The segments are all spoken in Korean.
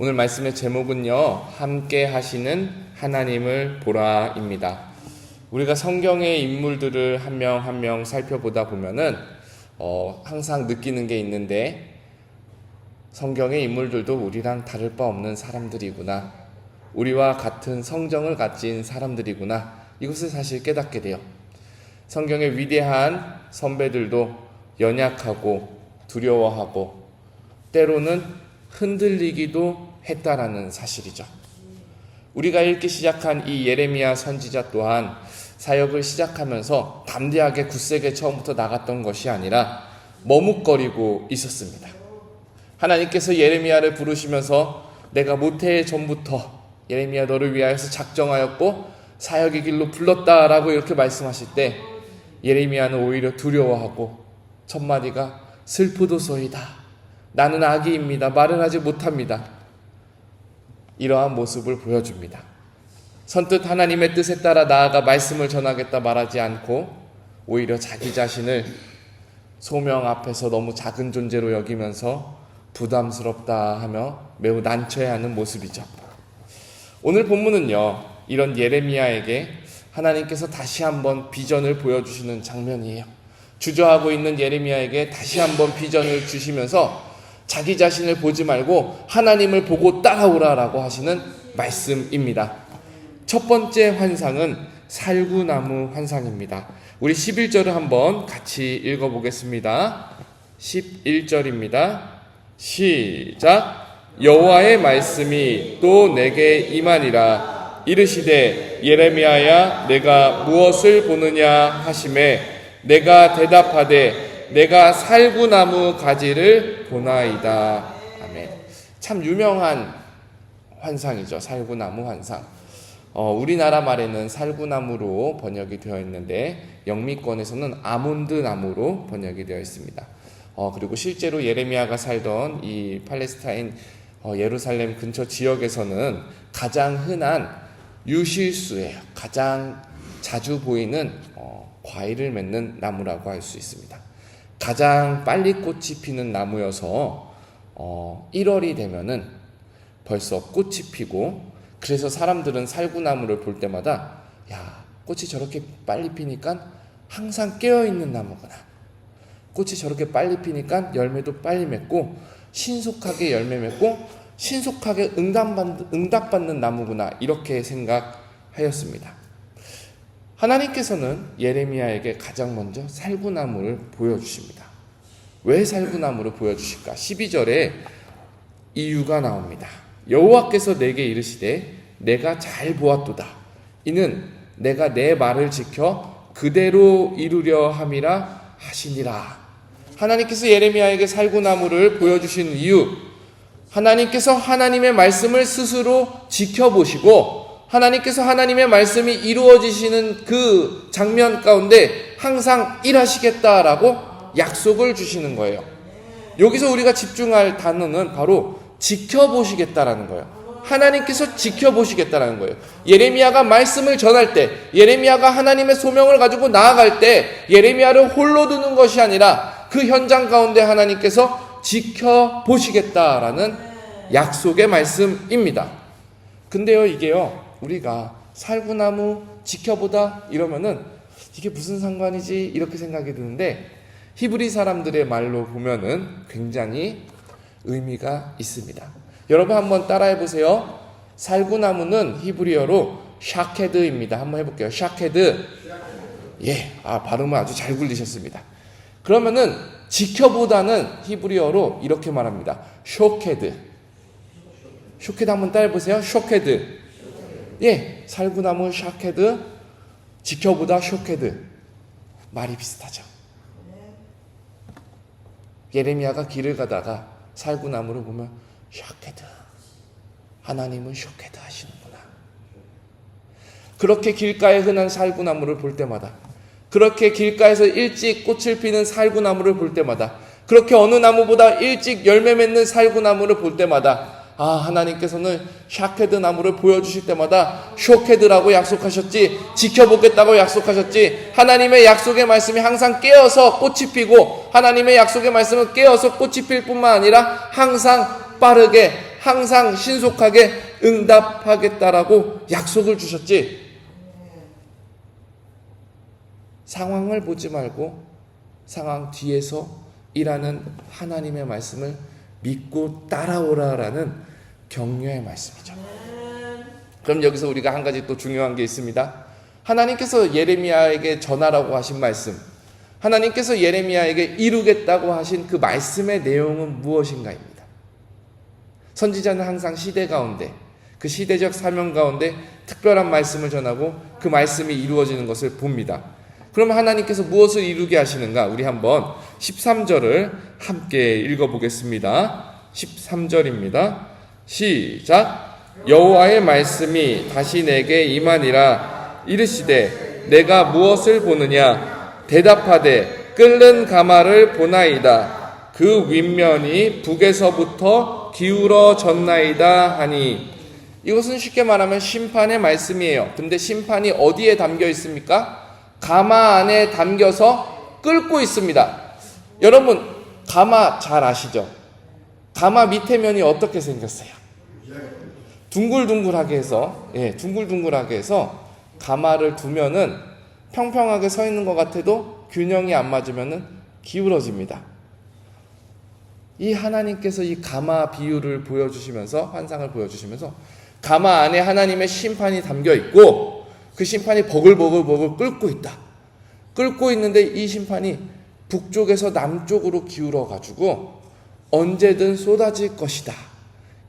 오늘 말씀의 제목은요, 함께 하시는 하나님을 보라입니다. 우리가 성경의 인물들을 한명 한 명 살펴보다 보면은, 어, 항상 느끼는 게 있는데, 성경의 인물들도 우리랑 다를 바 없는 사람들이구나. 우리와 같은 성정을 가진 사람들이구나. 이것을 사실 깨닫게 돼요. 성경의 위대한 선배들도 연약하고 두려워하고 때로는 흔들리기도 했다라는 사실이죠. 우리가 읽기 시작한 이 예레미야 선지자 또한 사역을 시작하면서 담대하게 굳세게 처음부터 나갔던 것이 아니라 머뭇거리고 있었습니다. 하나님께서 예레미야를 부르시면서 내가 모태의 전부터 예레미야 너를 위하여서 작정하였고 사역의 길로 불렀다라고 이렇게 말씀하실 때 예레미야는 오히려 두려워하고 첫 마디가 슬프도소이다. 나는 아기입니다. 말을 하지 못합니다. 이러한 모습을 보여줍니다. 선뜻 하나님의 뜻에 따라 나아가 말씀을 전하겠다 말하지 않고 오히려 자기 자신을 소명 앞에서 너무 작은 존재로 여기면서 부담스럽다 하며 매우 난처해하는 모습이죠. 오늘 본문은요, 이런 예레미야에게 하나님께서 다시 한번 비전을 보여주시는 장면이에요. 주저하고 있는 예레미야에게 다시 한번 비전을 주시면서 자기 자신을 보지 말고 하나님을 보고 따라오라라고 하시는 말씀입니다. 첫 번째 환상은 살구나무 환상입니다. 우리 11절을 한번 같이 읽어보겠습니다. 11절입니다. 시작. 여호와의 말씀이 또 내게 임하니라 이르시되 예레미야야 내가 무엇을 보느냐 하심에 내가 대답하되 내가 살구나무 가지를 보나이다. 아멘. 참 유명한 환상이죠. 살구나무 환상. 어, 우리나라 말에는 살구나무로 번역이 되어 있는데 영미권에서는 아몬드 나무로 번역이 되어 있습니다. 어, 그리고 실제로 예레미야가 살던 이 팔레스타인 어, 예루살렘 근처 지역에서는 가장 흔한 유실수예요. 가장 자주 보이는 어, 과일을 맺는 나무라고 할 수 있습니다. 가장 빨리 꽃이 피는 나무여서 어, 1월이 되면은 벌써 꽃이 피고 그래서 사람들은 살구나무를 볼 때마다 야 꽃이 저렇게 빨리 피니까 항상 깨어 있는 나무구나. 꽃이 저렇게 빨리 피니까 열매도 빨리 맺고 신속하게 열매 맺고 신속하게 응답받는, 응답받는 나무구나 이렇게 생각하였습니다. 하나님께서는 예레미야에게 가장 먼저 살구나무를 보여주십니다. 왜 살구나무를 보여주실까? 12절에 이유가 나옵니다. 여호와께서 내게 이르시되 내가 잘 보았도다. 이는 내가 내 말을 지켜 그대로 이루려 함이라 하시니라. 하나님께서 예레미야에게 살구나무를 보여주신 이유, 하나님께서 하나님의 말씀을 스스로 지켜보시고, 하나님께서 하나님의 말씀이 이루어지시는 그 장면 가운데 항상 일하시겠다라고 약속을 주시는 거예요. 여기서 우리가 집중할 단어는 바로 지켜보시겠다라는 거예요. 하나님께서 지켜보시겠다라는 거예요. 예레미야가 말씀을 전할 때, 예레미야가 하나님의 소명을 가지고 나아갈 때, 예레미야를 홀로 두는 것이 아니라 그 현장 가운데 하나님께서 지켜보시겠다라는 약속의 말씀입니다. 근데요, 이게요, 우리가 살구나무 지켜보다 이러면은 이게 무슨 상관이지? 이렇게 생각이 드는데, 히브리 사람들의 말로 보면은 굉장히 의미가 있습니다. 여러분 한번 따라해 보세요. 살구나무는 히브리어로 샤케드입니다. 한번 해볼게요. 샤케드. 예, 아 발음을 아주 잘 굴리셨습니다. 그러면은 지켜보다는 히브리어로 이렇게 말합니다. 쇼케드. 쇼케드 한번 따라 보세요. 쇼케드. 예, 살구나무 샤케드, 지켜보다 쇼케드. 말이 비슷하죠. 예레미야가 길을 가다가 살구나무를 보면 쇼케드. 하나님은 쇼케드 하시는구나. 그렇게 길가에 흔한 살구나무를 볼 때마다 그렇게 길가에서 일찍 꽃을 피는 살구나무를 볼 때마다 그렇게 어느 나무보다 일찍 열매 맺는 살구나무를 볼 때마다 아 하나님께서는 샤케드 나무를 보여주실 때마다 쇼케드라고 약속하셨지 지켜보겠다고 약속하셨지 하나님의 약속의 말씀이 항상 깨어서 꽃이 피고 하나님의 약속의 말씀은 깨어서 꽃이 필 뿐만 아니라 항상 빠르게 항상 신속하게 응답하겠다라고 약속을 주셨지. 상황을 보지 말고 상황 뒤에서 일하는 하나님의 말씀을 믿고 따라오라라는 격려의 말씀이죠. 그럼 여기서 우리가 한 가지 또 중요한 게 있습니다. 하나님께서 예레미야에게 전하라고 하신 말씀, 하나님께서 예레미야에게 이루겠다고 하신 그 말씀의 내용은 무엇인가입니다. 선지자는 항상 시대 가운데, 그 시대적 사명 가운데 특별한 말씀을 전하고 그 말씀이 이루어지는 것을 봅니다. 그럼 하나님께서 무엇을 이루게 하시는가? 우리 한번 13절을 함께 읽어보겠습니다. 13절입니다. 시작. 여호와의 말씀이 다시 내게 임하니라 이르시되 내가 무엇을 보느냐 대답하되 끓는 가마를 보나이다 그 윗면이 북에서부터 기울어졌나이다 하니 이것은 쉽게 말하면 심판의 말씀이에요. 근데 심판이 어디에 담겨 있습니까? 가마 안에 담겨서 끓고 있습니다. 여러분 가마 잘 아시죠? 가마 밑에 면이 어떻게 생겼어요? 둥글둥글하게 해서 예, 둥글둥글하게 해서 가마를 두면은 평평하게 서 있는 것 같아도 균형이 안 맞으면은 기울어집니다. 이 하나님께서 이 가마 비유를 보여주시면서 환상을 보여주시면서 가마 안에 하나님의 심판이 담겨 있고 그 심판이 버글버글버글 끓고 있다. 끓고 있는데 이 심판이 북쪽에서 남쪽으로 기울어 가지고 언제든 쏟아질 것이다.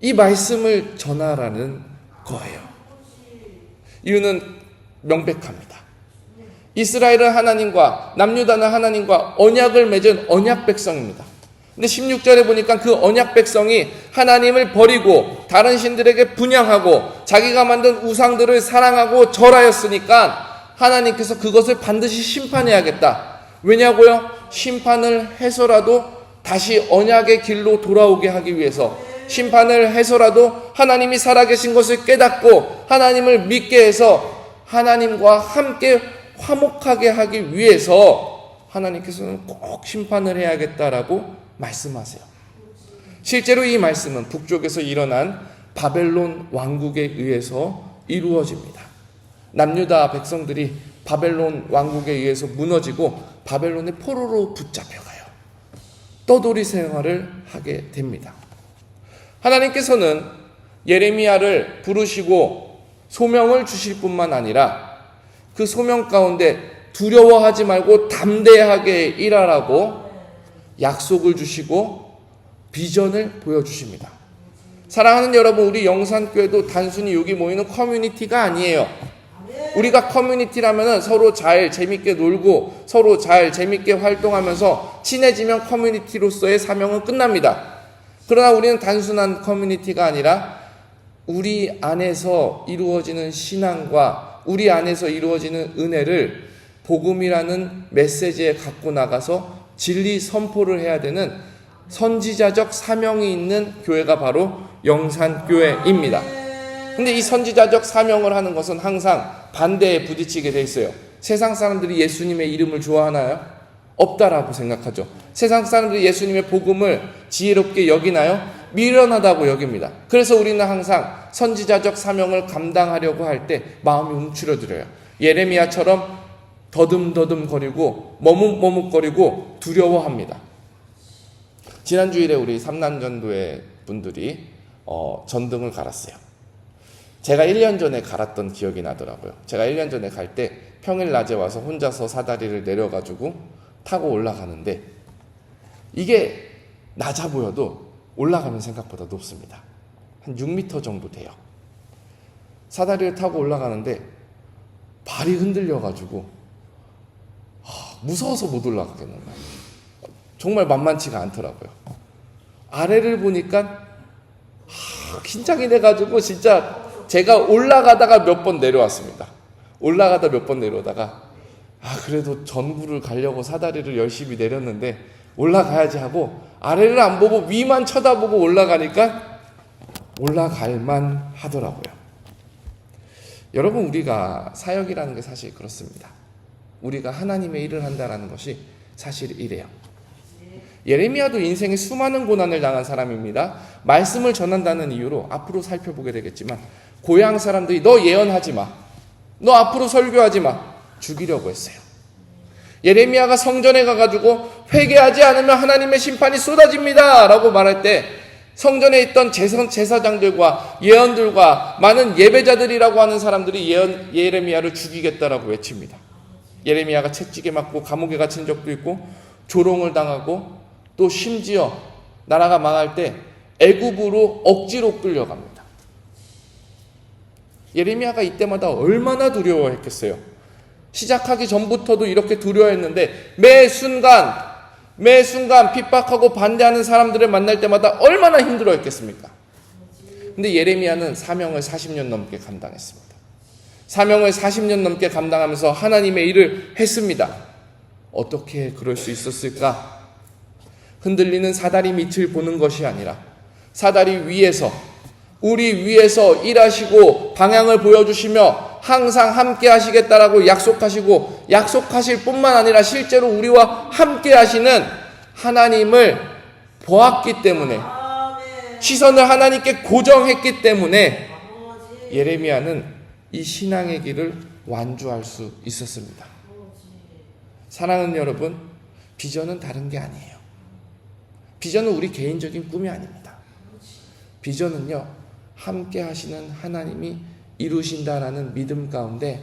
이 말씀을 전하라는 거예요. 이유는 명백합니다. 이스라엘은 하나님과 남유다는 하나님과 언약을 맺은 언약 백성입니다. 근데 16절에 보니까 그 언약 백성이 하나님을 버리고 다른 신들에게 분양하고 자기가 만든 우상들을 사랑하고 절하였으니까 하나님께서 그것을 반드시 심판해야겠다. 왜냐고요? 심판을 해서라도 다시 언약의 길로 돌아오게 하기 위해서 심판을 해서라도 하나님이 살아계신 것을 깨닫고 하나님을 믿게 해서 하나님과 함께 화목하게 하기 위해서 하나님께서는 꼭 심판을 해야겠다라고 말씀하세요. 실제로 이 말씀은 북쪽에서 일어난 바벨론 왕국에 의해서 이루어집니다. 남유다 백성들이 바벨론 왕국에 의해서 무너지고 바벨론의 포로로 붙잡혀가요. 떠돌이 생활을 하게 됩니다. 하나님께서는 예레미야를 부르시고 소명을 주실 뿐만 아니라 그 소명 가운데 두려워하지 말고 담대하게 일하라고 약속을 주시고 비전을 보여주십니다. 사랑하는 여러분, 우리 영산교회도 단순히 여기 모이는 커뮤니티가 아니에요. 우리가 커뮤니티라면 서로 잘 재밌게 놀고 서로 잘 재밌게 활동하면서 친해지면 커뮤니티로서의 사명은 끝납니다. 그러나 우리는 단순한 커뮤니티가 아니라 우리 안에서 이루어지는 신앙과 우리 안에서 이루어지는 은혜를 복음이라는 메시지에 갖고 나가서 진리 선포를 해야 되는 선지자적 사명이 있는 교회가 바로 영산교회입니다. 근데 이 선지자적 사명을 하는 것은 항상 반대에 부딪히게 돼 있어요. 세상 사람들이 예수님의 이름을 좋아하나요? 없다라고 생각하죠. 세상 사람들이 예수님의 복음을 지혜롭게 여기나요? 미련하다고 여깁니다. 그래서 우리는 항상 선지자적 사명을 감당하려고 할 때 마음이 움츠러들어요. 예레미야처럼 더듬더듬거리고 머뭇머뭇거리고 두려워합니다. 지난 주일에 우리 삼남전도회 분들이 어, 전등을 갈았어요. 제가 1년 전에 갈았던 기억이 나더라고요. 제가 1년 전에 갈 때 평일 낮에 와서 혼자서 사다리를 내려가지고 타고 올라가는데 이게 낮아 보여도 올라가면 생각보다 높습니다. 한 6m 정도 돼요. 사다리를 타고 올라가는데 발이 흔들려가지고 무서워서 못 올라가겠는 거예요. 정말 만만치가 않더라고요. 아래를 보니까 긴장이 돼가지고 진짜 제가 올라가다가 몇 번 내려왔습니다. 올라가다 몇 번 내려오다가 아 그래도 전구를 가려고 사다리를 열심히 내렸는데 올라가야지 하고 아래를 안 보고 위만 쳐다보고 올라가니까 올라갈만 하더라고요. 여러분 우리가 사역이라는 게 사실 그렇습니다. 우리가 하나님의 일을 한다라는 것이 사실 이래요. 예레미야도 인생에 수많은 고난을 당한 사람입니다. 말씀을 전한다는 이유로 앞으로 살펴보게 되겠지만 고향 사람들이 너 예언하지 마. 너 앞으로 설교하지 마. 죽이려고 했어요. 예레미야가 성전에 가가지고 회개하지 않으면 하나님의 심판이 쏟아집니다. 라고 말할 때 성전에 있던 제사, 제사 장들과 예언들과 많은 예배자들이라고 하는 사람들이 예언, 예레미야를 죽이겠다라고 외칩니다. 예레미야가 채찍에 맞고 감옥에 갇힌 적도 있고 조롱을 당하고 또 심지어 나라가 망할 때 애굽으로 억지로 끌려갑니다. 예레미야가 이때마다 얼마나 두려워했겠어요. 시작하기 전부터도 이렇게 두려워했는데 매 순간 매 순간 핍박하고 반대하는 사람들을 만날 때마다 얼마나 힘들어했겠습니까? 근데 예레미야는 사명을 40년 넘게 감당했습니다. 사명을 40년 넘게 감당하면서 하나님의 일을 했습니다. 어떻게 그럴 수 있었을까? 흔들리는 사다리 밑을 보는 것이 아니라 사다리 위에서 우리 위에서 일하시고 방향을 보여주시며 항상 함께 하시겠다라고 약속하시고 약속하실 뿐만 아니라 실제로 우리와 함께 하시는 하나님을 보았기 때문에 시선을 하나님께 고정했기 때문에 예레미야는 이 신앙의 길을 완주할 수 있었습니다. 사랑하는 여러분, 비전은 다른 게 아니에요. 비전은 우리 개인적인 꿈이 아닙니다. 비전은요, 함께 하시는 하나님이 이루신다라는 믿음 가운데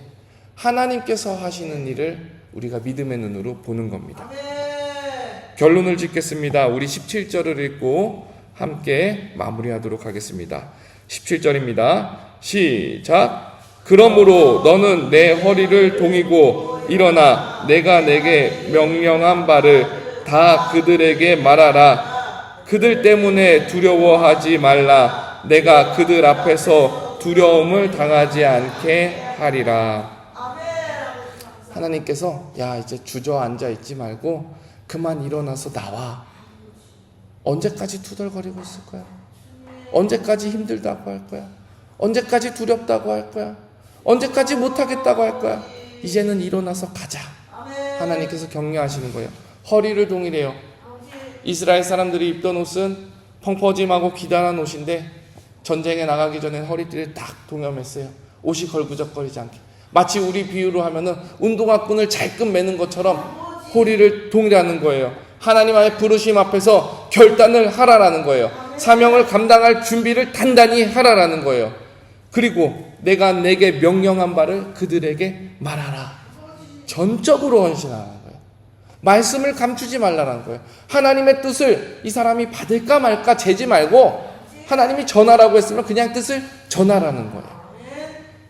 하나님께서 하시는 일을 우리가 믿음의 눈으로 보는 겁니다. 결론을 짓겠습니다. 우리 17절을 읽고 함께 마무리하도록 하겠습니다. 17절입니다. 시작. 그러므로 너는 내 허리를 동이고 일어나 내가 내게 명령한 바를 다 그들에게 말하라. 그들 때문에 두려워하지 말라. 내가 그들 앞에서 두려움을 당하지 않게 하리라. 하나님께서 야 이제 주저앉아 있지 말고 그만 일어나서 나와. 언제까지 투덜거리고 있을 거야? 언제까지 힘들다고 할 거야? 언제까지 두렵다고 할 거야? 언제까지 못하겠다고 할 거야? 이제는 일어나서 가자. 하나님께서 격려하시는 거예요. 허리를 동이래요. 이스라엘 사람들이 입던 옷은 펑퍼짐하고 기다란 옷인데 전쟁에 나가기 전에 허리띠를 딱 동여맸어요. 옷이 걸구적거리지 않게. 마치 우리 비유로 하면은 운동화 끈을 잘끔 매는 것처럼 허리를 동이라는 거예요. 하나님 안에 부르심 앞에서 결단을 하라라는 거예요. 사명을 감당할 준비를 단단히 하라라는 거예요. 그리고 내가 내게 명령한 바를 그들에게 말하라. 전적으로 헌신하라는 거예요. 말씀을 감추지 말라는 거예요. 하나님의 뜻을 이 사람이 받을까 말까 재지 말고 하나님이 전하라고 했으면 그냥 뜻을 전하라는 거예요.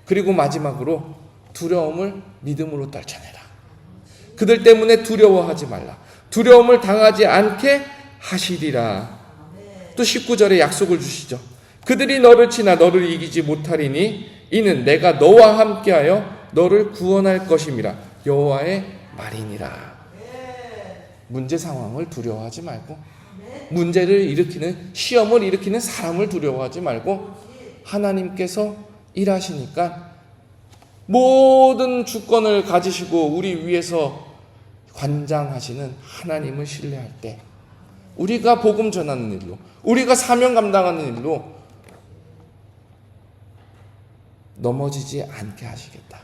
그리고 마지막으로 두려움을 믿음으로 떨쳐내라. 그들 때문에 두려워하지 말라. 두려움을 당하지 않게 하시리라. 또 19절에 약속을 주시죠. 그들이 너를 치나 너를 이기지 못하리니 이는 내가 너와 함께하여 너를 구원할 것임이라 여호와의 말이니라. 문제 상황을 두려워하지 말고 문제를 일으키는 시험을 일으키는 사람을 두려워하지 말고 하나님께서 일하시니까 모든 주권을 가지시고 우리 위에서 관장하시는 하나님을 신뢰할 때 우리가 복음 전하는 일로 우리가 사명 감당하는 일로 넘어지지 않게 하시겠다.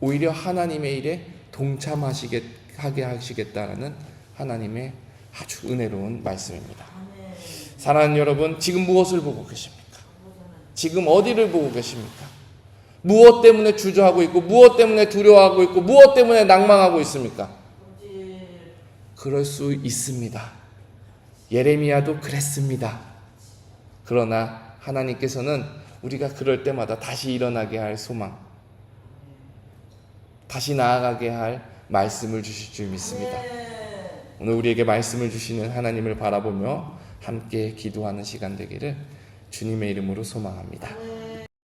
오히려 하나님의 일에 동참하시게 하게 하시겠다라는 하나님의 아주 은혜로운 말씀입니다. 사랑하는 여러분, 지금 무엇을 보고 계십니까? 지금 어디를 보고 계십니까? 무엇 때문에 주저하고 있고, 무엇 때문에 두려워하고 있고, 무엇 때문에 낭망하고 있습니까? 그럴 수 있습니다. 예레미야도 그랬습니다. 그러나 하나님께서는 우리가 그럴 때마다 다시 일어나게 할 소망, 다시 나아가게 할 말씀을 주실 줄 믿습니다. 오늘 우리에게 말씀을 주시는 하나님을 바라보며 함께 기도하는 시간 되기를 주님의 이름으로 소망합니다.